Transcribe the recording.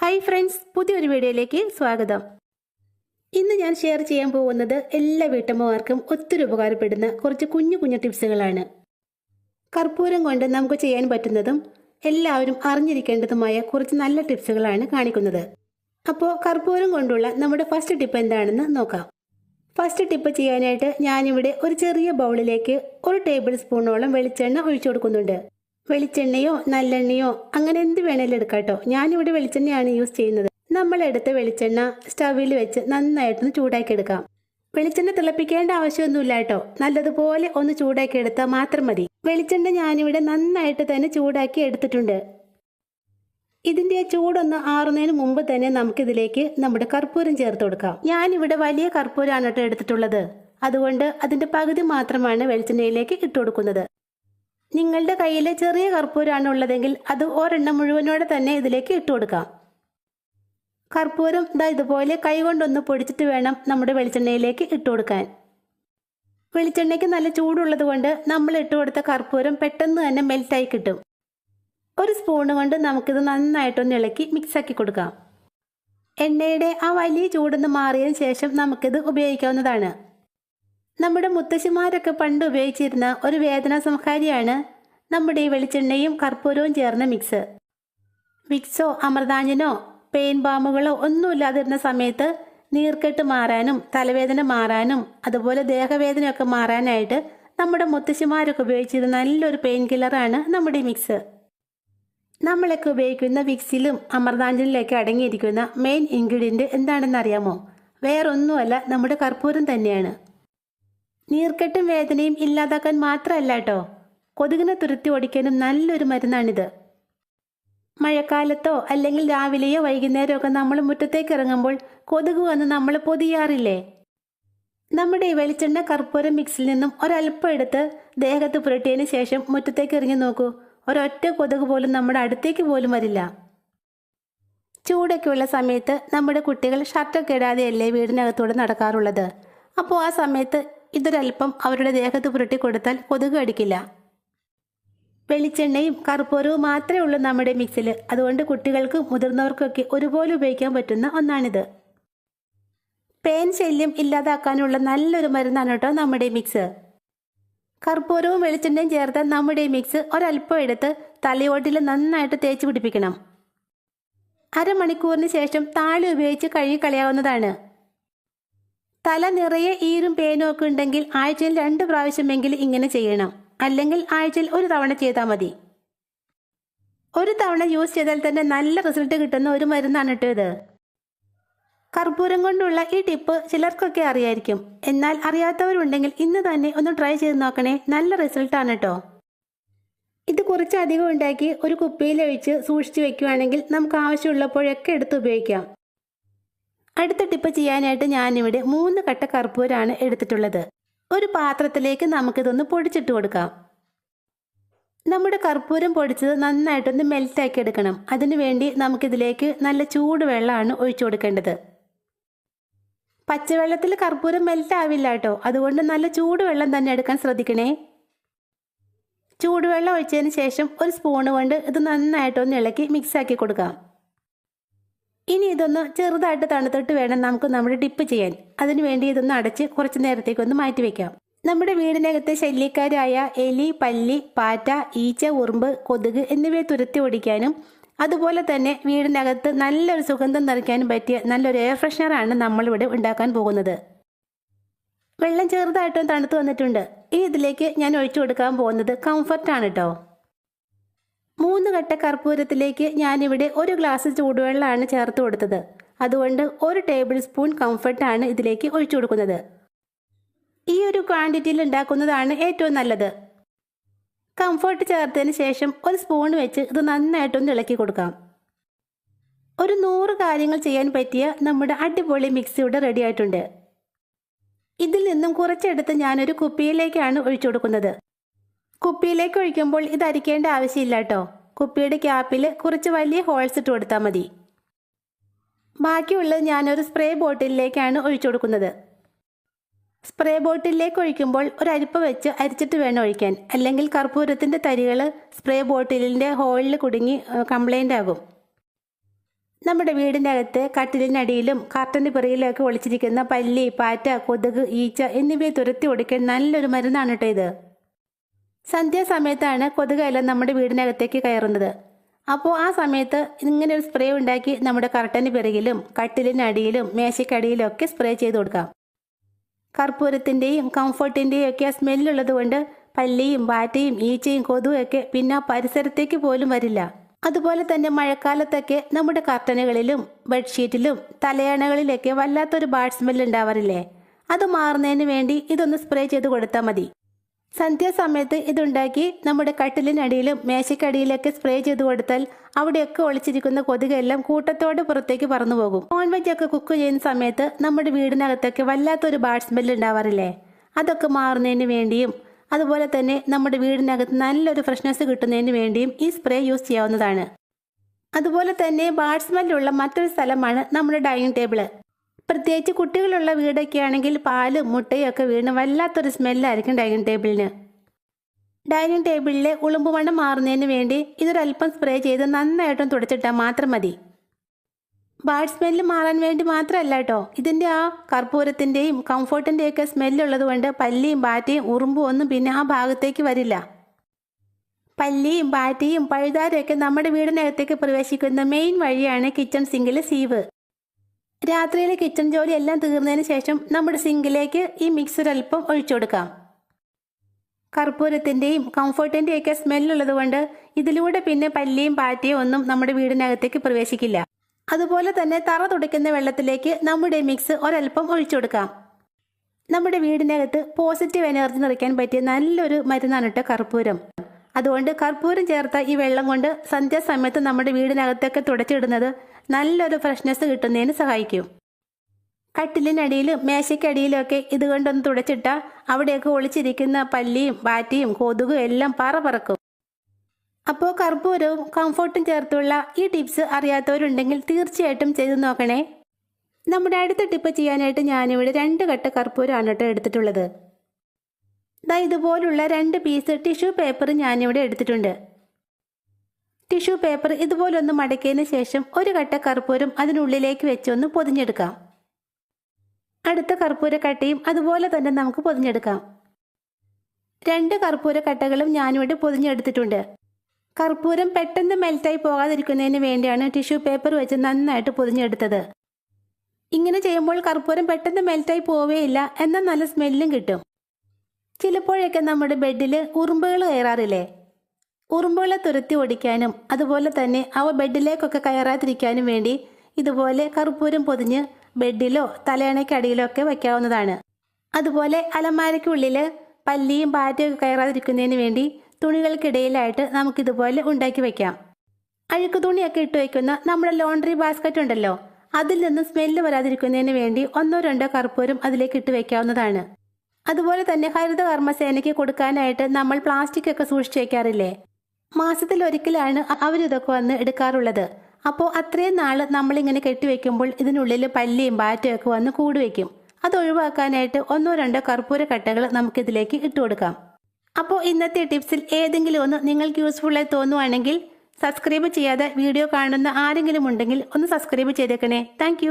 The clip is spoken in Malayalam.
ഹായ് ഫ്രണ്ട്സ് പുതിയൊരു വീഡിയോയിലേക്ക് സ്വാഗതം. ഇന്ന് ഞാൻ ഷെയർ ചെയ്യാൻ പോകുന്നത് എല്ലാ വീട്ടമ്മമാർക്കും ഒത്തിരി ഉപകാരപ്പെടുന്ന കുറച്ച് കുഞ്ഞു കുഞ്ഞു ടിപ്സുകളാണ്. കർപ്പൂരം കൊണ്ട് നമുക്ക് ചെയ്യാൻ പറ്റുന്നതും എല്ലാവരും അറിഞ്ഞിരിക്കേണ്ടതുമായ കുറച്ച് നല്ല ടിപ്സുകളാണ് കാണിക്കുന്നത്. അപ്പോൾ കർപ്പൂരം കൊണ്ടുള്ള നമ്മുടെ ഫസ്റ്റ് ടിപ്പ് എന്താണെന്ന് നോക്കാം. ഫസ്റ്റ് ടിപ്പ് ചെയ്യാനായിട്ട് ഞാനിവിടെ ഒരു ചെറിയ ബൗളിലേക്ക് ഒരു ടേബിൾ സ്പൂണോളം വെളിച്ചെണ്ണ ഒഴിച്ചു കൊടുക്കുന്നുണ്ട്. വെളിച്ചെണ്ണയോ നല്ലെണ്ണയോ അങ്ങനെ എന്ത് വേണേലും എടുക്കാം കേട്ടോ ഞാനിവിടെ വെളിച്ചെണ്ണയാണ് യൂസ് ചെയ്യുന്നത്. നമ്മൾ എടുത്ത വെളിച്ചെണ്ണ സ്റ്റവിൽ വെച്ച് നന്നായിട്ടൊന്ന് ചൂടാക്കി എടുക്കാം. വെളിച്ചെണ്ണ തിളപ്പിക്കേണ്ട ആവശ്യമൊന്നുമില്ല കേട്ടോ നല്ലതുപോലെ ഒന്ന് ചൂടാക്കി എടുത്താൽ മാത്രം മതി. വെളിച്ചെണ്ണ ഞാനിവിടെ നന്നായിട്ട് തന്നെ ചൂടാക്കി എടുത്തിട്ടുണ്ട്. ഇതിന്റെ ചൂടൊന്ന് ആറുന്നതിന് മുമ്പ് തന്നെ നമുക്കിതിലേക്ക് നമ്മുടെ കർപ്പൂരം ചേർത്ത് കൊടുക്കാം. ഞാനിവിടെ വലിയ കർപ്പൂരമാണ് കേട്ടോ എടുത്തിട്ടുള്ളത്. അതുകൊണ്ട് അതിന്റെ പകുതി മാത്രമാണ് വെളിച്ചെണ്ണയിലേക്ക് ഇട്ട് കൊടുക്കുന്നത്. നിങ്ങളുടെ കയ്യിൽ ചെറിയ കർപ്പൂരമാണ് ഉള്ളതെങ്കിൽ അത് ഒരെണ്ണം മുഴുവനോടെ തന്നെ ഇതിലേക്ക് ഇട്ട് കൊടുക്കാം. കർപ്പൂരം ഇതാ ഇതുപോലെ കൈകൊണ്ടൊന്ന് പൊടിച്ചിട്ട് വേണം നമ്മുടെ വെളിച്ചെണ്ണയിലേക്ക് ഇട്ട് കൊടുക്കാൻ. വെളിച്ചെണ്ണയ്ക്ക് നല്ല ചൂടുള്ളത് കൊണ്ട് നമ്മൾ ഇട്ട് കൊടുത്ത കർപ്പൂരം പെട്ടെന്ന് തന്നെ മെൽറ്റായി കിട്ടും. ഒരു സ്പൂണ് കൊണ്ട് നമുക്കിത് നന്നായിട്ടൊന്ന് ഇളക്കി മിക്സാക്കി കൊടുക്കാം. എണ്ണയുടെ ആ വലിയ ചൂടൊന്ന് മാറിയതിന് ശേഷം നമുക്കിത് ഉപയോഗിക്കാവുന്നതാണ്. നമ്മുടെ മുത്തശ്ശിമാരൊക്കെ പണ്ട് ഉപയോഗിച്ചിരുന്ന ഒരു വേദന സംഹാരിയാണ് നമ്മുടെ ഈ വെളിച്ചെണ്ണയും കർപ്പൂരവും ചേർന്ന മിക്സ്. മിക്സോ അമൃതാഞ്ജനോ പെയിൻ ബാമുകളോ ഒന്നുമില്ലാതിരുന്ന സമയത്ത് നീർക്കെട്ട് മാറാനും തലവേദന മാറാനും അതുപോലെ ദേഹവേദനയൊക്കെ മാറാനായിട്ട് നമ്മുടെ മുത്തശ്ശിമാരൊക്കെ ഉപയോഗിച്ചിരുന്ന നല്ലൊരു പെയിൻ കില്ലറാണ് നമ്മുടെ മിക്സ്. നമ്മളൊക്കെ ഉപയോഗിക്കുന്ന വിക്സിലും അമൃതാഞ്ജനിലൊക്കെ അടങ്ങിയിരിക്കുന്ന മെയിൻ ഇൻഗ്രീഡിയന്റ് എന്താണെന്ന് അറിയാമോ വേറൊന്നുമല്ല നമ്മുടെ കർപ്പൂരം തന്നെയാണ്. നീർക്കെട്ടും വേദനയും ഇല്ലാതാക്കാൻ മാത്രമല്ല കേട്ടോ കൊതുകിനെ തുരുത്തി ഓടിക്കാനും നല്ലൊരു മരുന്നാണിത്. മഴക്കാലത്തോ അല്ലെങ്കിൽ രാവിലെയോ വൈകുന്നേരമോ ഒക്കെ നമ്മൾ മുറ്റത്തേക്ക് ഇറങ്ങുമ്പോൾ കൊതുക് വന്ന് നമ്മൾ പൊതിയാറില്ലേ? നമ്മുടെ ഈ വെളിച്ചെണ്ണ കർപ്പൂരം മിക്സിൽ നിന്നും ഒരല്പം എടുത്ത് ദേഹത്ത് പുരട്ടിയതിന് ശേഷം മുറ്റത്തേക്ക് ഇറങ്ങി നോക്കൂ. ഒരൊറ്റ കൊതുക് പോലും നമ്മുടെ അടുത്തേക്ക് പോലും വരില്ല. ചൂടൊക്കെ ഉള്ള സമയത്ത് നമ്മുടെ കുട്ടികൾ ഷർട്ടൊക്കെ ഇടാതെയല്ലേ വീടിനകത്തൂടെ നടക്കാറുള്ളത്? അപ്പോൾ ആ സമയത്ത് ഇതൊരല്പം അവരുടെ ദേഹത്ത് പുരട്ടി കൊടുത്താൽ കൊതുക് അടിക്കില്ല വെളിച്ചെണ്ണയും കർപ്പൂരവും മാത്രമേ ഉള്ളൂ നമ്മുടെ മിക്സിൽ അതുകൊണ്ട് കുട്ടികൾക്കും മുതിർന്നവർക്കൊക്കെ ഒരുപോലെ ഉപയോഗിക്കാൻ പറ്റുന്ന ഒന്നാണിത്. പേൻ ശല്യം ഇല്ലാതാക്കാനുള്ള നല്ലൊരു മരുന്നാണ് കേട്ടോ നമ്മുടെ മിക്സ് കർപ്പൂരവും വെളിച്ചെണ്ണയും ചേർത്ത് നമ്മുടെ മിക്സ് ഒരല്പം എടുത്ത് തലയോട്ടിൽ നന്നായിട്ട് തേച്ച് പിടിപ്പിക്കണം. അരമണിക്കൂറിന് ശേഷം താളി ഉപയോഗിച്ച് കഴുകി കളയാവുന്നതാണ്. തല നിറയെ ഈരും പേനും ഒക്കെ ഉണ്ടെങ്കിൽ ആഴ്ചയിൽ രണ്ട് പ്രാവശ്യമെങ്കിലും ഇങ്ങനെ ചെയ്യണം. അല്ലെങ്കിൽ ആഴ്ചയിൽ ഒരു തവണ ചെയ്താൽ മതി. ഒരു തവണ യൂസ് ചെയ്താൽ തന്നെ നല്ല റിസൾട്ട് കിട്ടുന്ന ഒരു മരുന്നാണ് കേട്ടോ ഇത്. കർപ്പൂരം കൊണ്ടുള്ള ഈ ടിപ്പ് ചിലർക്കൊക്കെ അറിയായിരിക്കും. എന്നാൽ അറിയാത്തവരുണ്ടെങ്കിൽ ഇന്ന് തന്നെ ഒന്ന് ട്രൈ ചെയ്ത് നോക്കണേ. നല്ല റിസൾട്ടാണ് കേട്ടോ ഇത് കുറച്ചധികം ഉണ്ടാക്കി ഒരു കുപ്പിയിലൊഴിച്ച് സൂക്ഷിച്ചു വെക്കുകയാണെങ്കിൽ നമുക്ക് ആവശ്യമുള്ളപ്പോഴൊക്കെ എടുത്ത് ഉപയോഗിക്കാം. അടുത്ത ടിപ്പ് ചെയ്യാനായിട്ട് ഞാനിവിടെ മൂന്ന് കട്ട കർപ്പൂരാണ് എടുത്തിട്ടുള്ളത്. ഒരു പാത്രത്തിലേക്ക് നമുക്കിതൊന്ന് പൊടിച്ചിട്ട് കൊടുക്കാം. നമ്മുടെ കർപ്പൂരം പൊടിച്ചത് നന്നായിട്ടൊന്ന് മെൽറ്റാക്കി എടുക്കണം. അതിനുവേണ്ടി നമുക്കിതിലേക്ക് നല്ല ചൂട് വെള്ളമാണ് ഒഴിച്ചു കൊടുക്കേണ്ടത്. പച്ചവെള്ളത്തിൽ കർപ്പൂരം മെൽറ്റ് ആവില്ല കേട്ടോ. അതുകൊണ്ട് നല്ല ചൂടുവെള്ളം തന്നെ എടുക്കാൻ ശ്രദ്ധിക്കണേ. ചൂടുവെള്ളം ഒഴിച്ചതിന് ശേഷം ഒരു സ്പൂണ് കൊണ്ട് ഇത് നന്നായിട്ടൊന്ന് ഇളക്കി മിക്സാക്കി കൊടുക്കാം. ഇനി ഇതൊന്ന് ചെറുതായിട്ട് തണുത്തിട്ട് വേണം നമുക്ക് നമ്മുടെ ഡിപ്പ് ചെയ്യാൻ. അതിനു വേണ്ടി ഇതൊന്ന് അടച്ച് കുറച്ച് നേരത്തേക്ക് ഒന്ന് മാറ്റി വെക്കാം. നമ്മുടെ വീടിനകത്തെ ശല്യക്കാരായ എലി പല്ലി പാറ്റ ഈച്ച ഉറുമ്പ് കൊതുക് എന്നിവയെ തുരത്തി ഓടിക്കാനും അതുപോലെ തന്നെ വീടിനകത്ത് നല്ലൊരു സുഗന്ധം നിറയ്ക്കാനും പറ്റിയ നല്ലൊരു എയർ ഫ്രഷ്നറാണ് നമ്മളിവിടെ ഉണ്ടാക്കാൻ പോകുന്നത്. വെള്ളം ചെറുതായിട്ടും തണുത്ത് വന്നിട്ടുണ്ട്. ഈ ഇതിലേക്ക് ഞാൻ ഒഴിച്ചു കൊടുക്കാൻ പോകുന്നത് കംഫർട്ടാണ് കേട്ടോ മൂന്ന് കട്ട കർപ്പൂരത്തിലേക്ക് ഞാനിവിടെ ഒരു ഗ്ലാസ് ചൂടുവെള്ളമാണ് ചേർത്ത് കൊടുത്തത്. അതുകൊണ്ട് ഒരു ടേബിൾ സ്പൂൺ കംഫർട്ടാണ് ഇതിലേക്ക് ഒഴിച്ചു കൊടുക്കുന്നത്. ഈ ഒരു ക്വാണ്ടിറ്റിയിൽ ഉണ്ടാക്കുന്നതാണ് ഏറ്റവും നല്ലത്. കംഫർട്ട് ചേർത്തതിന് ശേഷം ഒരു സ്പൂൺ വെച്ച് ഇത് നന്നായിട്ടൊന്ന് ഇളക്കി കൊടുക്കാം. ഒരു നൂറ് കാര്യങ്ങൾ ചെയ്യാൻ പറ്റിയ നമ്മുടെ അടിപൊളി മിക്സ് ഇവിടെ റെഡി ആയിട്ടുണ്ട്. ഇതിൽ നിന്നും കുറച്ചെടുത്ത് ഞാനൊരു കുപ്പിയിലേക്കാണ് ഒഴിച്ചു കൊടുക്കുന്നത്. കുപ്പിയിലേക്ക് ഒഴിക്കുമ്പോൾ ഇത് അരിക്കേണ്ട ആവശ്യമില്ല കേട്ടോ. കുപ്പിയുടെ ക്യാപ്പിൽ കുറച്ച് വലിയ ഹോൾസ് ഇട്ട് കൊടുത്താൽ മതി. ബാക്കിയുള്ളത് ഞാനൊരു സ്പ്രേ ബോട്ടിലിലേക്കാണ് ഒഴിച്ചു കൊടുക്കുന്നത്. സ്പ്രേ ബോട്ടിലേക്ക് ഒഴിക്കുമ്പോൾ ഒരു അരിപ്പ വെച്ച് അരിച്ചിട്ട് വേണം ഒഴിക്കാൻ. അല്ലെങ്കിൽ കർപ്പൂരത്തിന്റെ തരികൾ സ്പ്രേ ബോട്ടിലിന്റെ ഹോളിൽ കുടുങ്ങി കംപ്ലൈന്റ് ആകും. നമ്മുടെ വീടിന്റെ അകത്ത് കട്ടിലിനടിയിലും കർട്ടന്റെ പിറകിലൊക്കെ ഒളിച്ചിരിക്കുന്ന പല്ലി പാറ്റ കൊതുക് ഈച്ച എന്നിവയെ തുരത്തി ഓടിക്കാൻ നല്ലൊരു മരുന്നാണ് കേട്ടോ ഇത്. സന്ധ്യാസമയത്താണ് കൊതുകെല്ലാം നമ്മുടെ വീടിനകത്തേക്ക് കയറുന്നത്. അപ്പോൾ ആ സമയത്ത് ഇങ്ങനെ ഒരു സ്പ്രേ ഉണ്ടാക്കി നമ്മുടെ കർട്ടന് പിറകിലും കട്ടിലിനടിയിലും മേശയ്ക്കടിയിലും ഒക്കെ സ്പ്രേ ചെയ്ത് കൊടുക്കാം. കർപ്പൂരത്തിന്റെയും കംഫർട്ടിന്റെയും ഒക്കെ ആ സ്മെല്ലുള്ളത് കൊണ്ട് പല്ലിയും വാറ്റയും ഈച്ചയും കൊതുവും ഒക്കെ പിന്നെ പരിസരത്തേക്ക് പോലും വരില്ല. അതുപോലെ തന്നെ മഴക്കാലത്തൊക്കെ നമ്മുടെ കർട്ടനുകളിലും ബെഡ്ഷീറ്റിലും തലയണകളിലൊക്കെ വല്ലാത്തൊരു ബാഡ് സ്മെല്ല് ഉണ്ടാവാറില്ലേ? അത് മാറുന്നതിന് വേണ്ടി ഇതൊന്ന് സ്പ്രേ ചെയ്ത് കൊടുത്താൽ മതി. സന്ധ്യാസമയത്ത് ഇതുണ്ടാക്കി നമ്മുടെ കട്ടിലിനടിയിലും മേശക്കടിയിലൊക്കെ സ്പ്രേ ചെയ്ത് കൊടുത്താൽ അവിടെയൊക്കെ ഒളിച്ചിരിക്കുന്ന കൊതുകെല്ലാം കൂട്ടത്തോടെ പുറത്തേക്ക് പറന്നു പോകും. നോൺ വെജ് ഒക്കെ കുക്ക് ചെയ്യുന്ന സമയത്ത് നമ്മുടെ വീടിനകത്തൊക്കെ വല്ലാത്തൊരു ബാഡ് സ്മെല്ല് ഉണ്ടാവാറില്ലേ? അതൊക്കെ മാറുന്നതിന് വേണ്ടിയും അതുപോലെ തന്നെ നമ്മുടെ വീടിനകത്ത് നല്ലൊരു ഫ്രഷ്നെസ് കിട്ടുന്നതിന് വേണ്ടിയും ഈ സ്പ്രേ യൂസ് ചെയ്യാവുന്നതാണ്. അതുപോലെ തന്നെ ബാഡ് സ്മെല്ലുള്ള മറ്റൊരു സ്ഥലമാണ് നമ്മുടെ ഡൈനിങ് ടേബിൾ. പ്രത്യേകിച്ച് കുട്ടികളുള്ള വീടൊക്കെ ആണെങ്കിൽ പാലും മുട്ടയും ഒക്കെ വീണ് വല്ലാത്തൊരു സ്മെല്ലായിരിക്കും ഡൈനിങ് ടേബിളിന്. ഡൈനിങ് ടേബിളിലെ ഉളുമ്പുമണ്ണം മാറുന്നതിന് വേണ്ടി ഇതൊരല്പം സ്പ്രേ ചെയ്ത് നന്നായിട്ടും തുടച്ചിട്ടാൽ മാത്രം മതി. ബാഡ് സ്മെല്ല് മാറാൻ വേണ്ടി മാത്രമല്ല കേട്ടോ ഇതിന്റെ ആ കർപ്പൂരത്തിന്റെയും കംഫർട്ടിന്റെയും ഒക്കെ സ്മെല്ലുള്ളത് കൊണ്ട് പല്ലിയും ബാറ്റയും ഉറുമ്പും ഒന്നും പിന്നെ ആ ഭാഗത്തേക്ക് വരില്ല. പല്ലിയും ബാറ്റയും പഴുതാരൊക്കെ നമ്മുടെ വീടിനകത്തേക്ക് പ്രവേശിക്കുന്ന മെയിൻ വഴിയാണ് കിച്ചൺ സിങ്കിലെ സീവ്. രാത്രിയിലെ കിച്ചൺ ജോലി എല്ലാം തീർന്നതിന് ശേഷം നമ്മുടെ സിങ്കിലേക്ക് ഈ മിക്സർ അല്പം ഒഴിച്ചു കൊടുക്കാം. കർപ്പൂരത്തിന്റെയും കംഫർട്ടിന്റെയും ഒക്കെ സ്മെല്ലുള്ളത് കൊണ്ട് ഇതിലൂടെ പിന്നെ പല്ലിയും പാറ്റയും ഒന്നും നമ്മുടെ വീടിനകത്തേക്ക് പ്രവേശിക്കില്ല. അതുപോലെ തന്നെ തറ തുടയ്ക്കുന്ന വെള്ളത്തിലേക്ക് നമ്മുടെ മിക്സ് ഒരൽപ്പം ഒഴിച്ചു കൊടുക്കാം. നമ്മുടെ വീടിനകത്ത് പോസിറ്റീവ് എനർജി നിറയ്ക്കാൻ പറ്റിയ നല്ലൊരു മരുന്നാണ് കേട്ടോ കർപ്പൂരം. അതുകൊണ്ട് കർപ്പൂരം ചേർത്ത ഈ വെള്ളം കൊണ്ട് സന്ധ്യാസമയത്ത് നമ്മുടെ വീടിനകത്തൊക്കെ തുടച്ചിടുന്നത് നല്ലൊരു ഫ്രഷ്നെസ് കിട്ടുന്നതിന് സഹായിക്കും. കട്ടിലിനടിയിലും മേശയ്ക്കടിയിലൊക്കെ ഇതുകൊണ്ടൊന്ന് തുടച്ചിട്ട അവിടെയൊക്കെ ഒളിച്ചിരിക്കുന്ന പല്ലിയും ബാറ്റിയും കൊതുകും എല്ലാം പറ പറക്കും. അപ്പോൾ കർപ്പൂരവും കംഫോർട്ടും ചേർത്തുള്ള ഈ ടിപ്സ് അറിയാത്തവരുണ്ടെങ്കിൽ തീർച്ചയായിട്ടും ചെയ്തു നോക്കണേ. നമ്മുടെ അടുത്ത ടിപ്പ് ചെയ്യാനായിട്ട് ഞാനിവിടെ രണ്ട് കട്ട കർപ്പൂരമാണ് കേട്ടോ എടുത്തിട്ടുള്ളത്. ദാ ഇതുപോലുള്ള രണ്ട് പീസ് ടിഷ്യൂ പേപ്പർ ഞാനിവിടെ എടുത്തിട്ടുണ്ട്. ടിഷ്യൂ പേപ്പർ ഇതുപോലൊന്ന് മടക്കിയതിന് ശേഷം ഒരു കട്ട കർപ്പൂരം അതിനുള്ളിലേക്ക് വെച്ചൊന്ന് പൊതിഞ്ഞെടുക്കാം. അടുത്ത കർപ്പൂര കട്ടയും അതുപോലെ തന്നെ നമുക്ക് പൊതിഞ്ഞെടുക്കാം. രണ്ട് കർപ്പൂര കട്ടകളും ഞാനിവിടെ പൊതിഞ്ഞെടുത്തിട്ടുണ്ട്. കർപ്പൂരം പെട്ടെന്ന് മെൽറ്റായി പോകാതിരിക്കുന്നതിന് വേണ്ടിയാണ് ടിഷ്യൂ പേപ്പർ വെച്ച് നന്നായിട്ട് പൊതിഞ്ഞെടുത്തത്. ഇങ്ങനെ ചെയ്യുമ്പോൾ കർപ്പൂരം പെട്ടെന്ന് മെൽറ്റായി പോവേയില്ല എന്നാൽ നല്ല സ്മെല്ലും കിട്ടും. ചിലപ്പോഴൊക്കെ നമ്മുടെ ബെഡിൽ ഉറുമ്പുകൾ കയറാറില്ലേ? ഉറുമ്പുകളെ തുരത്തി ഓടിക്കാനും അതുപോലെ തന്നെ അവ ബെഡിലേക്കൊക്കെ കയറാതിരിക്കാനും വേണ്ടി ഇതുപോലെ കർപ്പൂരം പൊതിഞ്ഞ് ബെഡിലോ തലയണയ്ക്കടിയിലോ ഒക്കെ വയ്ക്കാവുന്നതാണ് അതുപോലെ അലമാരയ്ക്കുള്ളിൽ പല്ലിയും പാറ്റയും ഒക്കെ കയറാതിരിക്കുന്നതിന് വേണ്ടി തുണികൾക്കിടയിലായിട്ട് നമുക്കിതുപോലെ ഉണ്ടാക്കി വയ്ക്കാം അഴുക്ക് തുണിയൊക്കെ ഇട്ട് വയ്ക്കുന്ന നമ്മുടെ ലോണ്ടറി ബാസ്ക്കറ്റ് ഉണ്ടല്ലോ അതിൽ നിന്ന് സ്മെല്ല് വരാതിരിക്കുന്നതിന് വേണ്ടി ഒന്നോ രണ്ടോ കർപ്പൂരം അതിലേക്ക് ഇട്ട് വെക്കാവുന്നതാണ്. അതുപോലെ തന്നെ ഹരിത കർമ്മസേനയ്ക്ക് കൊടുക്കാനായിട്ട് നമ്മൾ പ്ലാസ്റ്റിക് ഒക്കെ സൂക്ഷിച്ചു വെക്കാറില്ലേ? മാസത്തിൽ ഒരിക്കലാണ് അവരിതൊക്കെ വന്ന് എടുക്കാറുള്ളത്. അപ്പോൾ അത്രയും നാൾ നമ്മളിങ്ങനെ കെട്ടിവെക്കുമ്പോൾ ഇതിനുള്ളിൽ പല്ലിയും ബാറ്റും ഒക്കെ വന്ന് കൂടുവെക്കും അത് ഒഴിവാക്കാനായിട്ട് ഒന്നോ രണ്ടോ കർപ്പൂര കട്ടകൾ നമുക്കിതിലേക്ക് ഇട്ട് കൊടുക്കാം. അപ്പോൾ ഇന്നത്തെ ടിപ്സിൽ ഏതെങ്കിലും ഒന്ന് നിങ്ങൾക്ക് യൂസ്ഫുൾ ആയി തോന്നുവാണെങ്കിൽ സബ്സ്ക്രൈബ് ചെയ്യാതെ വീഡിയോ കാണുന്ന ആരെങ്കിലും ഉണ്ടെങ്കിൽ ഒന്ന് സബ്സ്ക്രൈബ് ചെയ്തേക്കണേ. താങ്ക്